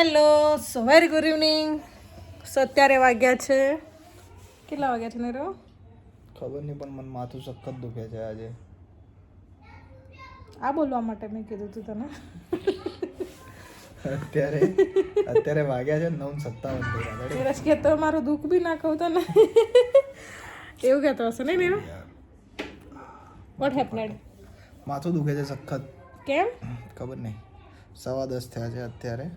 Hello so very good evening so અત્યારે વાગ્યા છે. કેટલા વાગ્યા છે નેરો? ખબર નહીં પણ મને માથું સખત દુખે છે આજે. આ બોલવા માટે મેં કીધું હતું તને. અત્યારે અત્યારે વાગ્યા છે નવ સત્તાવન નીરજ કહેતો મારું દુઃખ બી ના કહું તને. એવું કહેતો હશે ને નીરજ વોટ હેપનેડ માથું દુખે છે સખત. કેમ? ખબર નહીં. સવા દસ થયા છે અત્યારે.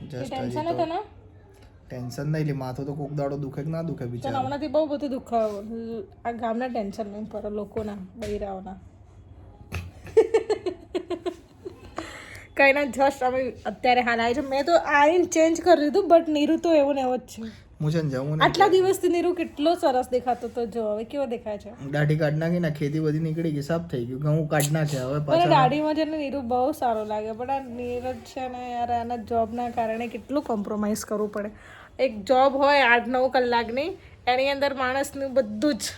જસ્ટ ટેન્શન હજી ને? ટેન્શન નહીં લે માથું તો કોક દાડો દુખે કે ના દુખે બિચારા. હમણાંથી બહુ બધું દુખાવો આ ગામના ટેન્શન નહીં પર લોકોના બૈરાઓના. કઈ ના જસ્ટ અમે અત્યારે હાલ આવી છે મેં તો આઈન ચેન્જ કરી દીધું બટ નીરુ તો એવું ને એવો જ છે. હું છે ને ને આટલા દિવસથી નીરુ કેટલો સરસ દેખાતો તો જો હવે કેવો દેખાય છે? દાઢી કાઢ નાખી ને ખેતી બધી નીકળી ગઈ સાફ થઈ ગયું. ઘઉં કાઢ નાખ્યા હવે પાછા દાઢીમાં છે ને નીરુ બહુ સારો લાગે પણ આ નીરજ છે ને યાર આના જોબના કારણે કેટલું કોમ્પ્રોમાઇઝ કરવું પડે. એક જોબ હોય આઠ નવ કલાકની એની અંદર માણસનું બધું જ.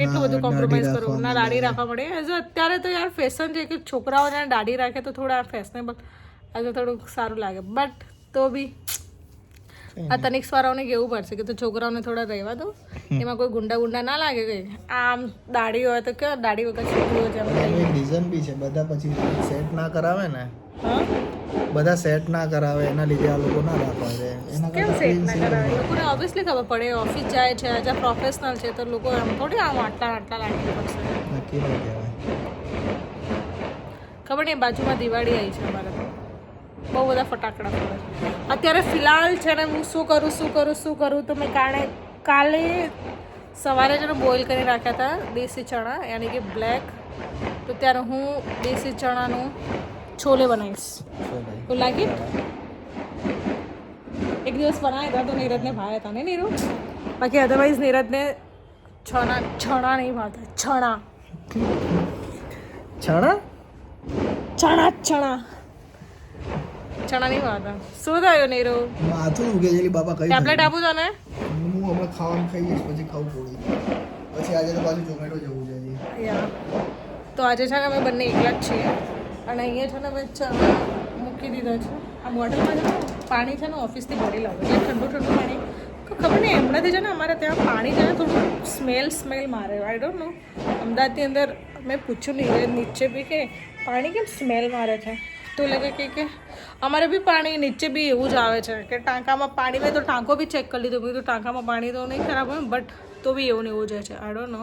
કેટલું બધું કોમ્પ્રોમાઇઝ કરવું? ના દાઢી રાખવા પડે એઝ અત્યારે તો યાર ફેશન છે કે છોકરાઓને દાઢી રાખે તો થોડા ફેશનેબલ આજે થોડું સારું લાગે. બટ તો બી આ તનિક સ્વારાઓને કેવું પડશે કે તો છોકરાઓને થોડા રહેવા દો. એમાં કોઈ ગુંડા ગુંડા ના લાગે કે આમ દાઢી હોય તો કે દાઢી વગર છોકરીઓ જેમ રીઝન બી છે બધા પછી સેટ ના કરાવે ને? બધા સેટ ના કરાવે એના લીધે આ લોકો ના રાખવા છે કેમ સેટ ના કરાવે? લોકોને ઓબ્વિયસલી ખબર પડે ઓફિસ જાય છે આજે પ્રોફેશનલ છે તો લોકો એમ થોડી આમ આટલા આટલા લાગી પડશે. નક્કી નહીં કહેવાય. ખબર નહીં બાજુમાં દિવાળી આવી છે અમારે બહુ બધા ફટાકડા ફોડે અત્યારે ફિલહાલ છે ને હું શું કરું શું કરું શું કરું તો મેં કારણે કાલે સવારે છે ને બોઇલ કરી રાખ્યા હતા દેશી ચણા યાની કે બ્લેક. તો ત્યારે હું દેશી ચણાનું છોલે બનાવીશ. તો લાગી એક દિવસ બનાવ્યા હતા તો નીરજને ભાવ્યા હતા ને નીરુ? બાકી અધરવાઇઝ નીરજને છણા છણા નહીં ભાવતા છણા. છણા? ચણા જ ચણા ચણા નહીં ભાવતા શું થયું નીરુ? માથું દુખે છે બાપા કઈ ટેબ્લેટ આપું તને? હું હમણાં ખાવાનું ખાઈ જઈશ પછી ખાવું પડી પછી આજે તો પાછું ઝોમેટો જવું છે તો આજે છે ને અમે બંને એકલા જ છીએ. અને અહીંયા છે ને અમે ચણા મૂકી દીધા છે. આ બોટલમાં છે ને પાણી છે ને ઓફિસથી ભરી લાવું. એટલે ઠંડુ ઠંડુ પાણી. ખબર નહીં હમણાંથી છે ને અમારે ત્યાં પાણી છે ને થોડું સ્મેલ સ્મેલ મારે. આઈ ડોન્ટ નો અમદાવાદની અંદર મેં પૂછ્યું નહીં નીચે બી કે પાણી કેમ સ્મેલ મારે છે? તો એ કે કે અમારે બી પાણી નીચે બી એવું જ આવે છે કે ટાંકામાં પાણી મેં તો ટાંકો બી ચેક કરી લીધો. મેં તો ટાંકામાં પાણી તો નહીં ખરાબ હોય બટ તો બી એવું ને એવું જાય છે. આઈ ડોન્ટ નો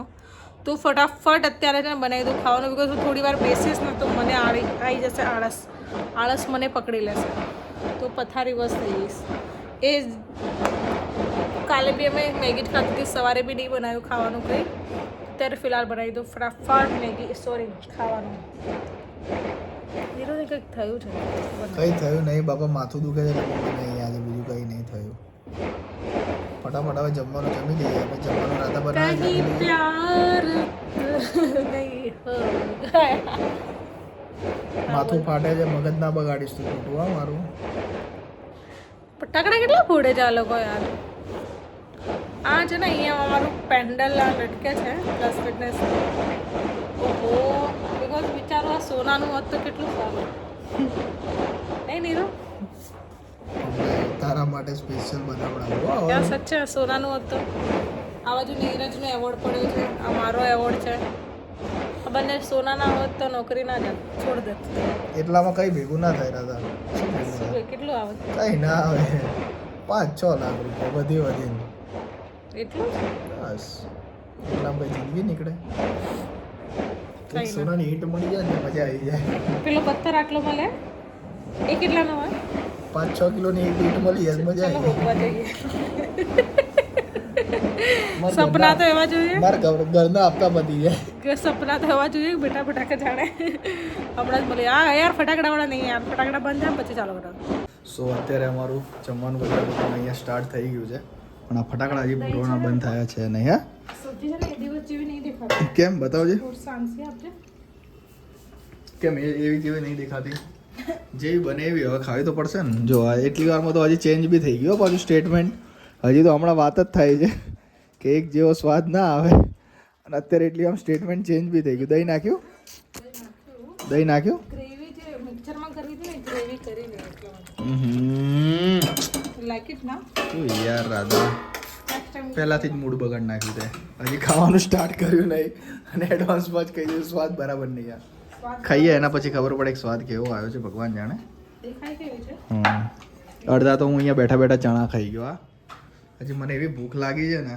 તું ફટાફટ અત્યારે છે ને બનાવી દઉં ખાવાનું બીકોઝ હું થોડી વાર બેસીશ ને તો મને આળી આવી જશે આળસ. આળસ મને પકડી લેશે. તો પથારી વસ થઈ જઈશ એ કાલે બી અમે મેગી જ ખાધી હતી, સવારે બી નહીં બનાવ્યું ખાવાનું કંઈ. અત્યારે ફિલહાલ બનાવી દઉં. ફટાફટ મેગી સોરી ખાવાનું. નીરજને થયું છે? નહીં બાપા માથું દુખે છે નહીં આજે બીજું કઈ નહીં થયું. ફટાફટ હવે જમવાનું જમી જઈએ આપણે જમવાનું રાતા બનાવી માથું ફાટે છે મગજ ના બગાડીશ તું ખોટું આ મારું. ફટાકડા કેટલા ફોડે છે આ લોકો યાર? આ છે ને અહીંયા અમારું પેન્ડલ લટકે છે પ્લસ ફિટનેસ ઓહો બિકોઝ વિચારો આ સોનાનું હોત તો કેટલું સારું. નહીં નીરુ? તારા માટે સ્પેશિયલ બનાવડાવું. હવે. સચ્ચે સોનાનું હોત તો. આ બાજુ નીરજનો એવોર્ડ પડ્યો છે. આ મારો એવોર્ડ છે. આ બંને સોનાના હોત તો નોકરી ના જાત. છોડ દે. એટલામાં કઈ ભેગું ના થાય રાધા. કેટલું આવે? કઈ ના આવે. પાંચ છ લાખ રૂપિયા વધી વધીને. એટલું? બસ. એટલા પછી જિંદગી નીકળે? સોનાની ઈંટ મળી જાય ને મજા આવી જાય. પેલો પથ્થર આટલો મળે? એ કેટલાનો હોય? પાંચ છ કિલોની એક ઈંટ મળી જાય મજા આવી સપના તો એવા જોઈએ. મારા ઘર- ઘરના આપતા બધી જાય. કે સપના તો એવા જોઈએ બેટા ફટાકા જાણે. હમણાં જ બોલે હા યાર ફટાકડા વાળા નહીં યાર ફટાકડા બંધ થાય પછી ચાલો કરો સો અત્યારે અમારું જમવાનું બધા અહીંયા સ્ટાર્ટ થઈ ગયું છે. પણ આ ફટાકડા હજી પૂરવાના બંધ થયા છે નહીં હા? સબ્જી છે ને એ દિવસ જેવી નહીં દેખાતી કેમ બતાવજે કેમ એ એવી જેવી નહીં દેખાતી જેવી બને એવી હવે ખાવી તો પડશે ને જો આ એટલી વારમાં તો હજી ચેન્જ બી થઈ ગયો પાછું સ્ટેટમેન્ટ હજી તો હમણાં વાત જ થાય છે કે એક જેવો સ્વાદ ના આવે અને અત્યારે એટલી આમ સ્ટેટમેન્ટ ચેન્જ બી થઈ ગયું દહીં નાખ્યું દહીં નાખ્યું ગ્રેવી જે મિક્સરમાં કરવી હતી ને ગ્રેવી કરી હમ લાઈક ઇટ ના યાર રાધા પહેલાથી જ મૂડ બગાડ નાખ્યું તે. હજી ખાવાનું સ્ટાર્ટ કર્યું નહીં અને એડવાન્સમાં જ કહી દીધું સ્વાદ બરાબર નહીં યાર. ખાઈએ એના પછી ખબર પડે કે સ્વાદ કેવો આવ્યો છે ભગવાન જાણે. અડધા તો હું અહીંયા બેઠા બેઠા ચણા ખાઈ ગયો આ હજી મને એવી ભૂખ લાગી છે ને.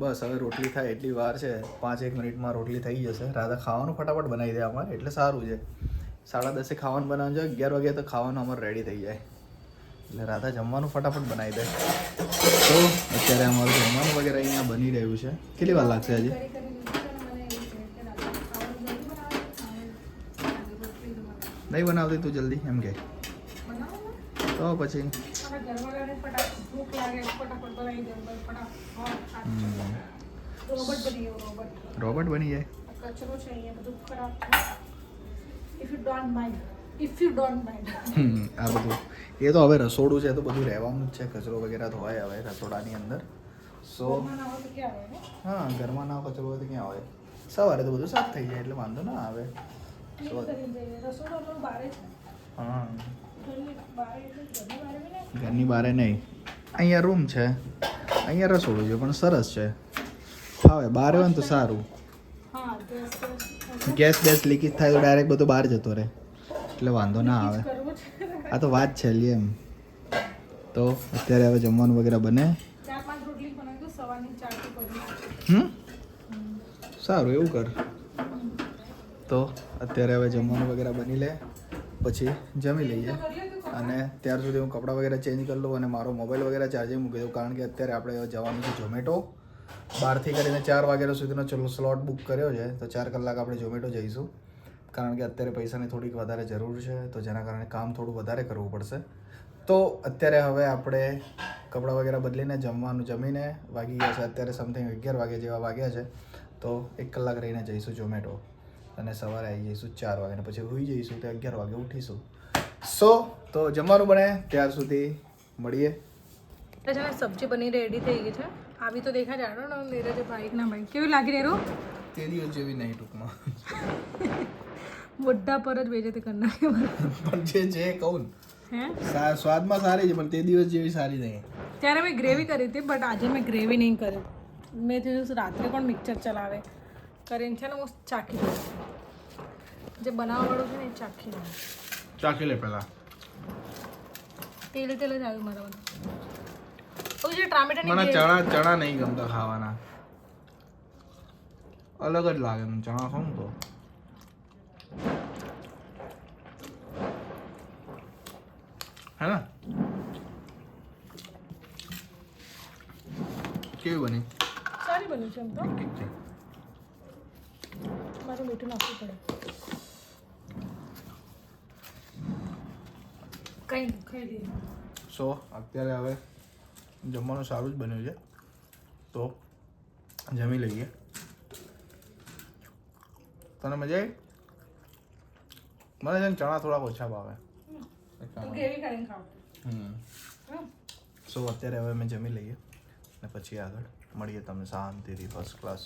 બસ હવે રોટલી થાય એટલી વાર છે. પાંચ એક મિનિટમાં રોટલી થઈ જશે. રાધા ખાવાનું ફટાફટ બનાવી દે અમારે એટલે સારું છે. સાડા દસે ખાવાનું બનાવવાનું છે અગિયાર વાગે તો ખાવાનું અમારે રેડી થઈ જાય. એટલે રાધા જમવાનું ફટાફટ બનાવી દે. તો અત્યારે અમારું જમવાનું વગેરે અહીંયા બની રહ્યું છે. કેટલી વાર લાગશે હજી? છે છે નહીં બનાવતી તું જલ્દી એમ કે. તો પછી. રોબોટ બની જાય. કચરો છે અહીંયા બધું ખરાબ if you don't mind if you don't mind આ બધું. એ તો હવે રસોડું છે તો બધું રહેવાનું જ છે. કચરો વગેરે તો હોય હવે રસોડાની અંદર. સો હા ઘરમાં ના કચરો હોય તો ક્યાં હોય સવારે તો બધું સાફ થઈ જાય એટલે વાંધો ના આવે. હા. ઘરની બારે નહીં? અહીંયા રૂમ છે. અહીંયા રસોડું છે પણ સરસ છે. ફાવે. બહાર હોય ને તો સારું. ગેસ બેસ લીકેજ થાય તો ડાયરેક્ટ બધું બહાર જતો રહે. એટલે વાંધો ના આવે. આ તો વાત છે લી એમ. તો અત્યારે હવે જમવાનું વગેરે બને? સારું એવું કર. તો અત્યારે હવે જમવાનું વગેરે બની લે પછી જમી લઈએ. અને ત્યાર સુધી હું કપડાં વગેરે ચેન્જ કરી લઉં અને મારો મોબાઈલ વગેરે ચાર્જિંગ મૂકી દઉં કારણ કે અત્યારે આપણે જવાનું છે ઝોમેટો. બારથી કરીને ચાર વાગ્યા સુધીનો ચલો સ્લોટ બુક કર્યો છે તો ચાર કલાક આપણે ઝોમેટો જઈશું. કારણ કે અત્યારે પૈસાની થોડીક વધારે જરૂર છે તો જેના કારણે કામ થોડું વધારે કરવું પડશે. તો અત્યારે હવે આપણે કપડાં વગેરે બદલીને જમવાનું જમીને વાગી ગયા છે અત્યારે સમથિંગ અગિયાર વાગે જેવા વાગ્યા છે તો એક કલાક રહીને જઈશું ઝોમેટો અને સવારે આવી જઈશું ચાર વાગે પછી હોઈ જઈશું તો અગિયાર વાગે ઉઠીશું. સો તો જમવાનું બને ત્યાર સુધી મળીએ. છે ને સબ્જી બની રેડી થઈ ગઈ છે. આવી તો દેખા જાણો ને નીરજ ભાઈ ના ભાઈ કેવી લાગી રહ્યું? તે દિવસ જેવી નહીં ટૂંકમાં. મોઢા પર જ બેજતી કરી પણ જે જે કહું હે? સ્વાદમાં સારી છે પણ તે દિવસ જેવી સારી નહીં. ત્યારે મેં ગ્રેવી કરી હતી બટ આજે મેં ગ્રેવી નહીં કરી મેં થયું રાત્રે પણ મિક્સર ચલાવે કરીને છે ને હું ચાખી લઉં. જે બનાવવાળું છે ને એ ચાખી લઉં. ચાખી લે પહેલાં. તેલ તેલ જ આવ્યું મારા બધું ઓલું જે ટામેટાની મને ચણા ચણા નહીં ગમતા ખાવાના. અલગ જ લાગે ચણા ખાઉં તો. હે ને કેવી બની? સારી બની છે એમ તો. ઠીક છે. મારે મીઠું નાખવું પડે. કઈ ખાઈ લઈએ. સો અત્યારે હવે જમવાનું સારું જ બન્યું છે. તો જમી લઈએ. તને મજા આવી? મને છે ને ચણા થોડા ઓછા ભાવે. ગ્રેવી કરીને ખાવ? હમ. સો અત્યારે હવે અમે જમી લઈએ. અને પછી આગળ મળીએ તમને શાંતિથી ફર્સ્ટ ક્લાસ